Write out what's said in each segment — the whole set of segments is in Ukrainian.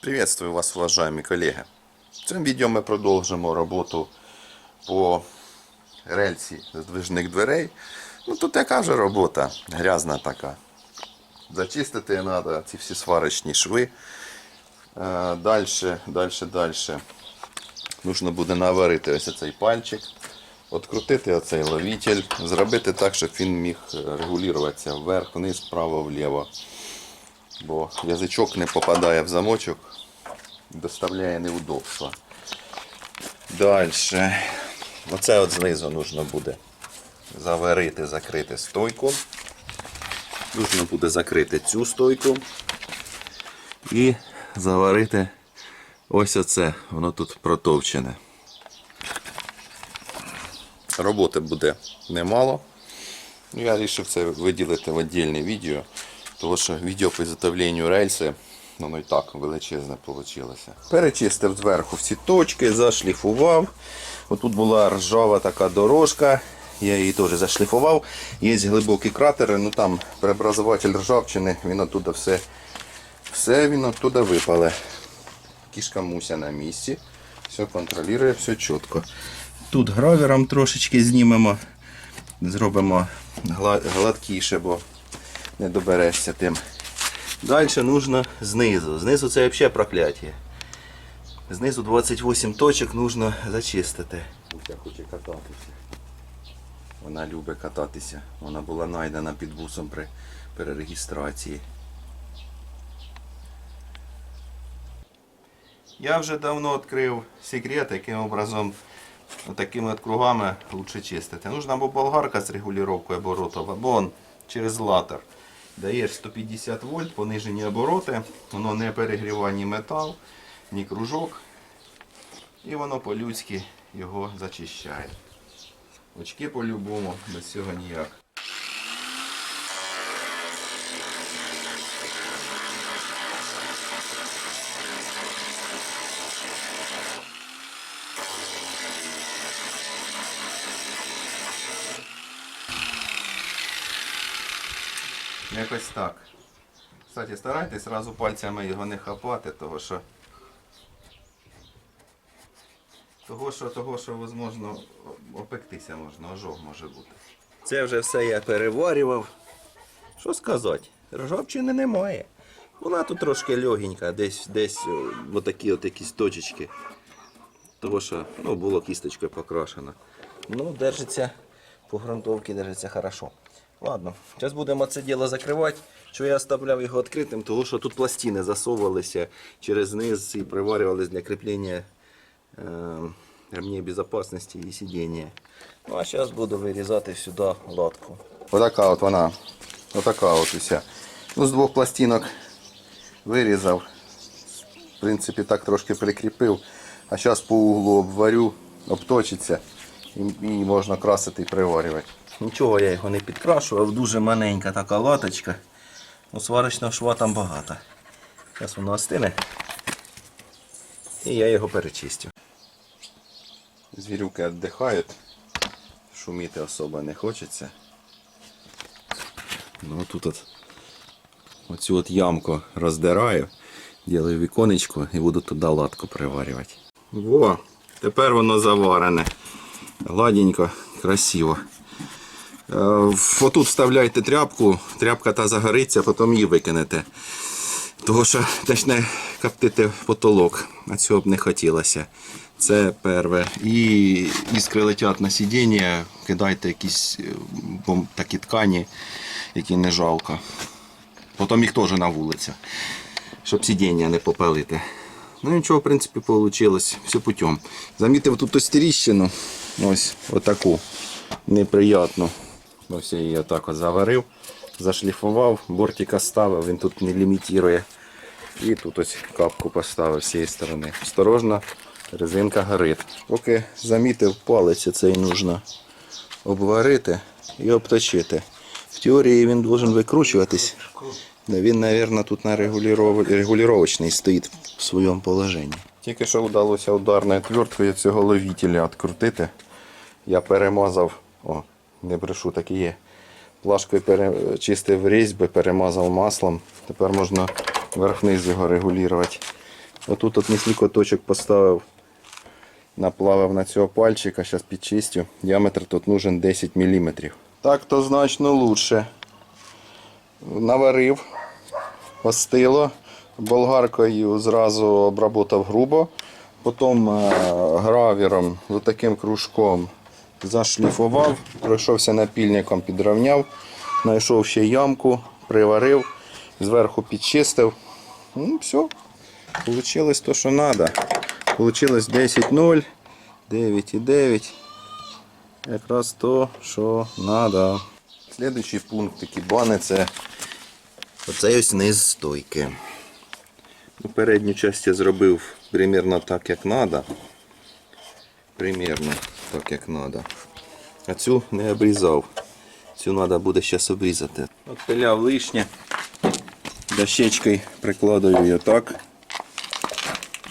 Приветствую вас, уважаемые коллеги. В цьому відео ми продовжимо роботу по рельсі здвижних дверей. Ну тут яка вже робота, грязна така. Зачистити треба ці всі сварочні шви. Е, Дальше, дальше, дальше. Нужно буде наварити ось цей пальчик, відкрутити оцей ловитель, зробити так, щоб він міг регулюватися вверх, вниз, вправо, вліво. Бо язичок не попадає в замочок, доставляє неудобства. Далі. Оце от знизу нужно буде заварити, закрити стойку. Нужно буде закрити цю стойку і заварити ось оце. Воно тут протовчене. Роботи буде немало. Я вирішив це виділити в віддільне відео, тому що відео по изготовленню рельси, воно і так величезне вийшло. Перечистив зверху всі точки, зашліфував. Отут була ржава така дорожка, я її теж зашліфував. Є глибокі кратери, ну там преобразователь ржавчини, він оттуда все, все він оттуда випале. Кішка Муся на місці. Все контролює, все чітко. Тут гравером трошечки знімемо. Зробимо гладкіше, бо не доберешся тим. Далі нужно знизу. Знизу це взагалі прокляття. Знизу 28 точок нужно зачистити. Буся хоче кататися. Вона любить кататися. Вона була знайдена під бусом при перереєстрації. Я вже давно відкрив секрет, яким образом такими от кругами лучше чистити. Нужна або болгарка з регулювання оборотів, або он через латер. Даєш 150 вольт, понижені обороти, воно не перегріває ні метал, ні кружок. І воно по-людськи його зачищає. Очки по-любому, без цього ніяк. Якось так. Кстати, старайтесь зразу пальцями його не хапати, того що. Того, що, того, що, можливо, опектися можна, ожог може бути. Це вже все я переварював. Що сказати? Ржавчини немає. Вона тут трошки легенька, десь, десь отакі от якісь точечки. Того, що ну, було кісточкою покрашено. Ну, держиться, по грунтовці держиться хорошо. Ладно, зараз будемо це діло закривати. Що я оставляв його відкритим, тому що тут пластини засовувалися через низ і приварювалися для кріплення е, ремней безпечності і сидіння. Ну а зараз буду вирізати сюди латку. Отака от вона. Отака от уся. Ну, з двох пластинок вирізав. В принципі, так трошки прикріпив. А зараз по углу обварю, обточиться і, і можна красити і приварювати. Нічого я його не підкрашував, дуже маленька така латочка. Ну, сварочного шва там багато. Зараз воно остине. І я його перечистю. Звірюки віддихають. Шуміти особо не хочеться. Ну тут от оцю от ямку роздираю, ділаю віконечко і буду туди латку приварювати. Во, тепер воно заварене. Гладенько, красиво. Е, Отут вставляйте тряпку, тряпка та загориться, потім її викинете. Того що почне коптити потолок, а цього б не хотілося. Це перше. І іскри летять на сидіння, кидайте якісь е, такі ткані, які не жалко. Потім їх теж на вулицю, щоб сидіння не попалити. Ну нічого, в принципі, вийшло. Все путем. Замітив тут ось тріщину. Ось отаку. Неприятну. Ось я її отак от заварив, зашліфував, бортика ставив, він тут не лімітує. І тут ось капку поставив з цієї сторони. Осторожно, резинка горить. Поки замітив палець, цей нужно обварити і обточити. В теорії він має викручуватись. Він, мабуть, тут на регулювачний стоїть в своєму положенні. Тільки що вдалося ударною отверткою цього ловителя відкрутити. Я перемазав, о, не брешу, так і є. Плашкою перечистив різьби, перемазав маслом. Тепер можна верх-низ його регулювати. Отут от несколько точок поставив, наплавив на цього пальчика, зараз підчистю. Діаметр тут нужен 10 мм. Так то значно лучше. Наварив, остило, болгаркою зразу обработав грубо, потім е, гравіром, таким кружком зашліфував, пройшовся напільником, підрівняв, знайшов ще ямку, приварив, зверху підчистив. Ну, все. Получилось то, що треба. Получилось 10-0, 9,9. Якраз то, що треба. Слідуючий пункт такі бани це оцей ось низ стойки. У передню часть я зробив примерно так, як треба. Примерно так, як треба. А цю не обрізав. Цю треба буде зараз обрізати. От пиляв лишнє. Дощечкою прикладаю її так.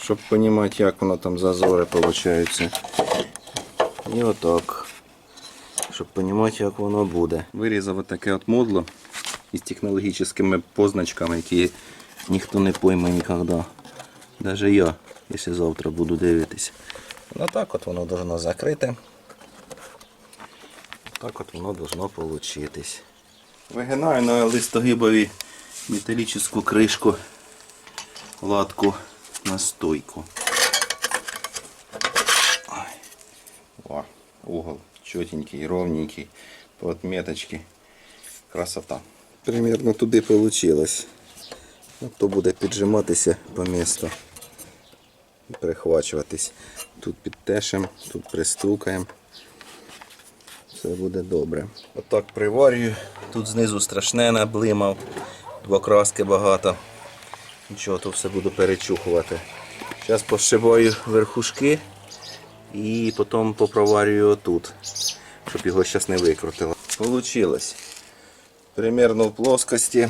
Щоб розуміти, як воно там зазори виходить. І отак. Щоб розуміти, як воно буде. Вирізав отаке от модло із технологічними позначками, які ніхто не пойме ніколи. Навіть я, якщо завтра буду дивитися. Ну так от воно должно закрити. Так от воно должно получитись. Вигинаю на листогибові металічну кришку латку на стойку. Ой. О, угол чотенький, ровненький, по отметочке. Красота. Примерно туди получилось. Ну, то буде піджиматися по місту прихвачуватись. Тут підтешем, тут пристукаємо. Все буде добре. Отак приварюю. Тут знизу страшне наблимав, двокраски багато. Нічого, то все буду перечухувати. Зараз пошиваю верхушки і потім попроварюю отут, щоб його зараз не викрутило. Получилось. Примерно в плоскості.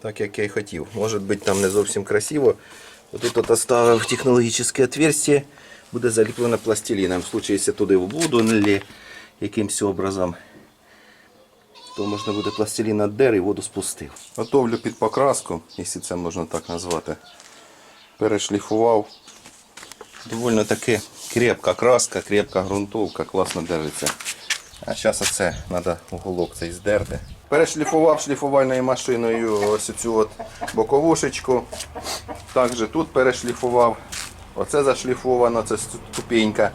Так як я і хотів. Може бути там не зовсім красиво. Отут от оставив технологічне отверстие, буде заліплено пластилином. В случае, якщо туди в воду налі якимось образом, то можна буде пластилін отдер і воду спустив. Готовлю під покраску, якщо це можна так назвати. Перешліфував. Довольно таки крепка краска, крепка ґрунтовка, класно держиться. А зараз оце треба уголок цей здерти. Перешліфував шліфувальною машиною ось цю от боковушечку. Також тут перешліфував. Оце зашліфовано, це ступенька.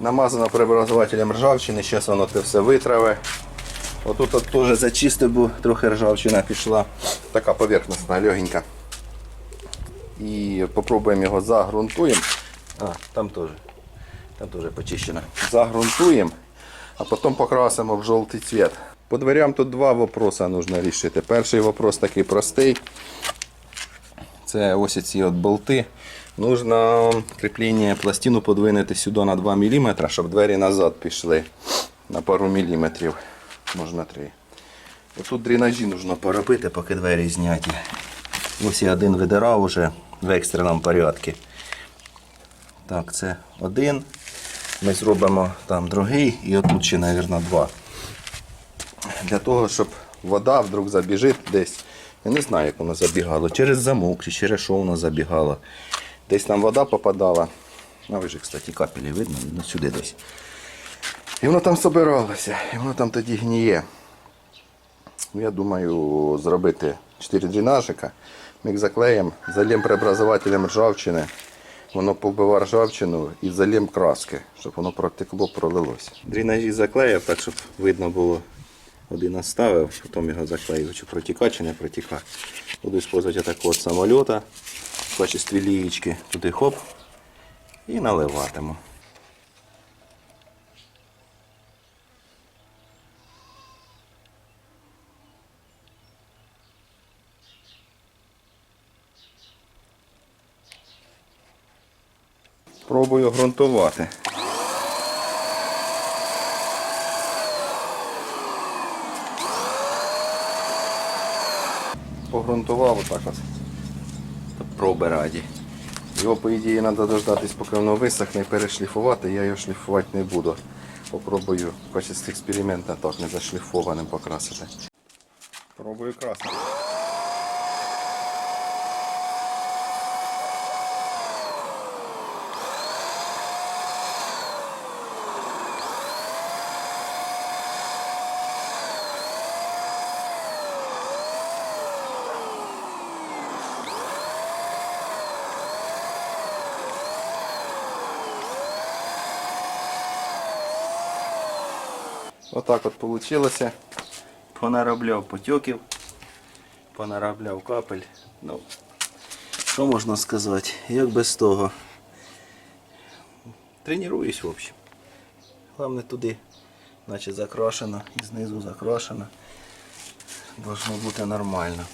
Намазано преобразователем ржавчини, зараз воно це все витраве. Отут от теж зачистив, бо трохи ржавчина пішла. Така поверхностна, легенька. І попробуємо його загрунтуємо. А, там теж. Там теж почищено. Загрунтуємо, а потім покрасимо в жовтий цвіт. По дверям тут два вопроси потрібно рішити. Перший вопрос такий простий. Це ось ці от болти. Нужно кріплення пластину подвинути сюди на 2 мм, щоб двері назад пішли на пару міліметрів, може на 3. Отут дренажі потрібно поробити, поки двері зняті. Ось я один видирав уже в екстреному порядку. Так, це один. Ми зробимо там другий і отут ще, мабуть, два. Для того, щоб вода вдруг забіжить десь. Я не знаю, як воно забігало. Через замок чи через що воно забігало. Десь там вода попадала. А ви ж, кстати, капелі видно, ну сюди десь. І воно там собиралося, і воно там тоді гніє. Я думаю зробити 4 дренажика. Ми їх заклеїмо, залємо преобразователем ржавчини. Воно побива ржавчину і залім краски, щоб воно протекло, пролилося. Дрінажі заклеїв, так щоб видно було. Один оставив, потім його заклеїв, чи протікає, чи не протікає. Буду використовувати такого самоліта в качестві лієчки. Туди хоп і наливатиму. Пробую ґрунтувати. Погрунтував отак от. Проби раді. Його, по ідеї, треба дождатись, поки воно висохне і перешліфувати. Я його шліфувати не буду. Попробую в качестві експерименту так не зашліфованим покрасити. Пробую красити. Отак от вийшло. Понаробляв потьоків, понаробляв капель. Ну, що можна сказати? Як без того? Тренуюсь, в общем. Головне туди, наче закрашено, і знизу закрашено. Должно бути нормально.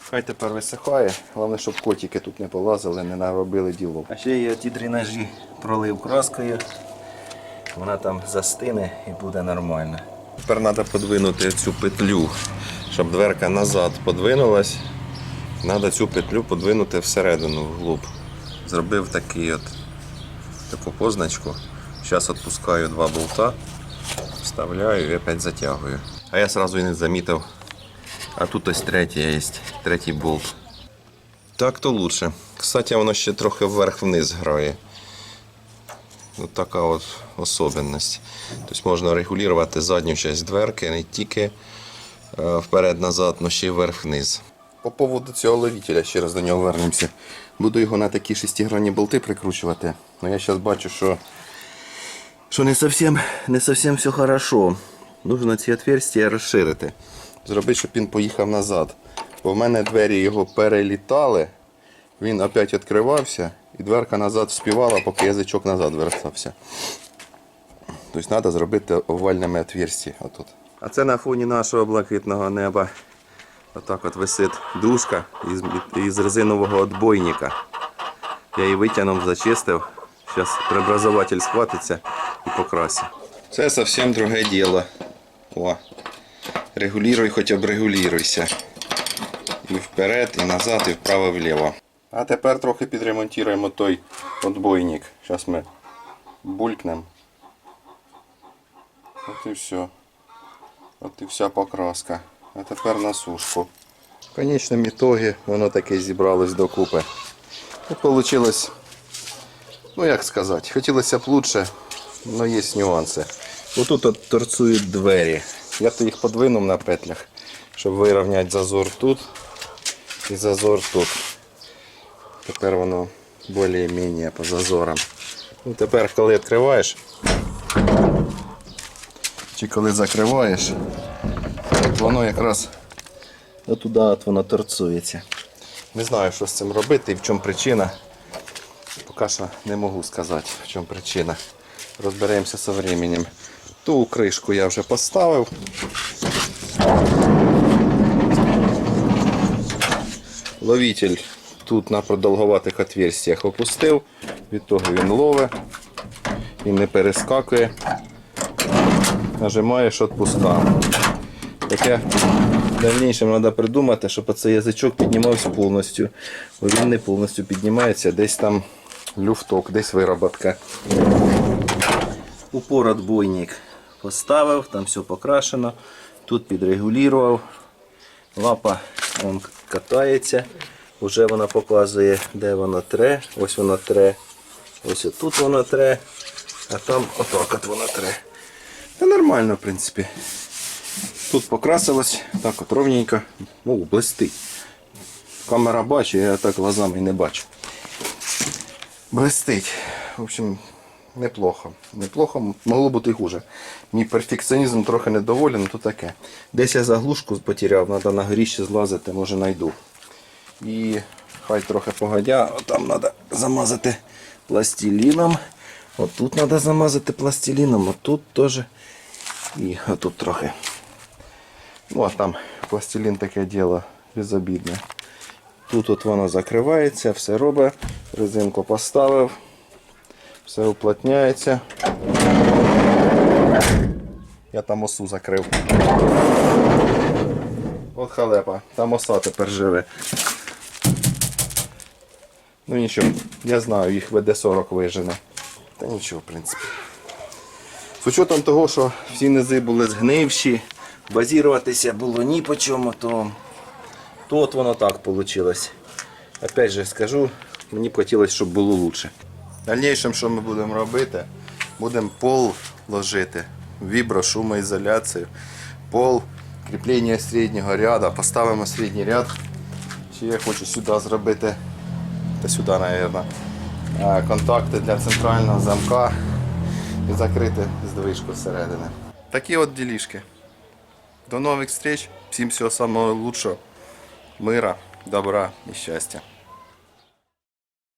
Хай тепер висихає, головне, щоб котики тут не полазили, не наробили діло. А ще я ті дренажі пролив краскою. Вона там застине і буде нормально. Тепер треба подвинути цю петлю, щоб дверка назад подвинулась. Треба цю петлю подвинути всередину вглуб. Зробив такий от, таку позначку. Зараз відпускаю два болта, вставляю і опять затягую. А я одразу і не замітив. А тут ось третій є, третій болт. Так то лучше. Кстати, воно ще трохи вверх-вниз грає. Ось така от особенність. Тобто можна регулювати задню частину дверки не тільки е, вперед-назад, але ще й вверх-вниз. По поводу цього ловителя, ще раз до нього вернемося. Буду його на такі шестигранні болти прикручувати. Але я зараз бачу, що, що не зовсім, не зовсім все хорошо. Нужно ці отверстия розширити. Зробити, щоб він поїхав назад. Бо в мене двері його перелітали, він опять відкривався і дверка назад співала, поки язичок назад вертався. Тобто треба зробити овальними отверстия отут. А це на фоні нашого блакитного неба. Отак от висить дужка із, із резинового отбойника. Я її витягнув, зачистив. Зараз преобразователь схватиться і покрасить. Це зовсім друге діло. О. Регулюй, хоч обрегулюйся. І вперед, і назад, і вправо, і вліво. А тепер трохи підремонтуємо той отбойник. Зараз ми булькнемо. От і все. От і вся покраска. А тепер на сушку. В конечному ітогі воно таке зібралось докупи. І вийшло, ну як сказати, хотілося б лучше, але є нюанси. Отут от торцують двері. Я то їх подвинув на петлях, щоб вирівняти зазор тут і зазор тут. Тепер воно більш-менш по зазорам. Ну, тепер, коли відкриваєш, чи коли закриваєш, воно якраз отуди от воно торцується. Не знаю, що з цим робити і в чому причина. Поки що не можу сказати, в чому причина. Розберемося з часом. Ту кришку я вже поставив. Ловитель тут на продовгуватих отверстиях опустив, від того він лове, він не перескакує. Нажимаєш, відпускав. Таке в треба придумати, щоб цей язичок піднімався повністю. Бо він не повністю піднімається, десь там люфток, десь вироботка. Упор отбойник поставив, там все покрашено. Тут підрегулював. Лапа он катається. Вже вона показує, де вона тре. Ось вона тре. Ось тут вона тре. А там отак от вона тре. Та нормально, в принципі. Тут покрасилось, так от ровненько. О, блистить. Камера бачить, я так глазами не бачу. Блистить. В общем, неплохо. Неплохо, могло бути хуже. Мій перфекціонізм трохи недоволен, то таке. Десь я заглушку потеряв, треба на горіще злазити, може знайду. І хай трохи погодя, там треба замазати пластиліном. Отут треба замазати пластиліном, отут теж. І отут трохи. Ну, а там пластилін таке діло безобідне. Тут от воно закривається, все робить. Резинку поставив, все уплотняється. Я там осу закрив. От халепа, там оса тепер живе. Ну нічого, я знаю, їх ВД-40 вижене. Та нічого, в принципі. З учетом того, що всі низи були згнивші, базіруватися було ні по чому, то, то от воно так вийшло. Опять же скажу, мені б хотілося, щоб було краще. В дальнішому, що ми будемо робити, будемо пол ложити, вібро-шумоізоляцію, пол, кріплення середнього ряду, поставимо середній ряд. Ще я хочу сюди зробити, та сюди, мабуть, контакти для центрального замка і закрити здвижку зсередини. Такі от ділішки. До нових встреч. Всім всього самого лучшого. Мира, добра і щастя.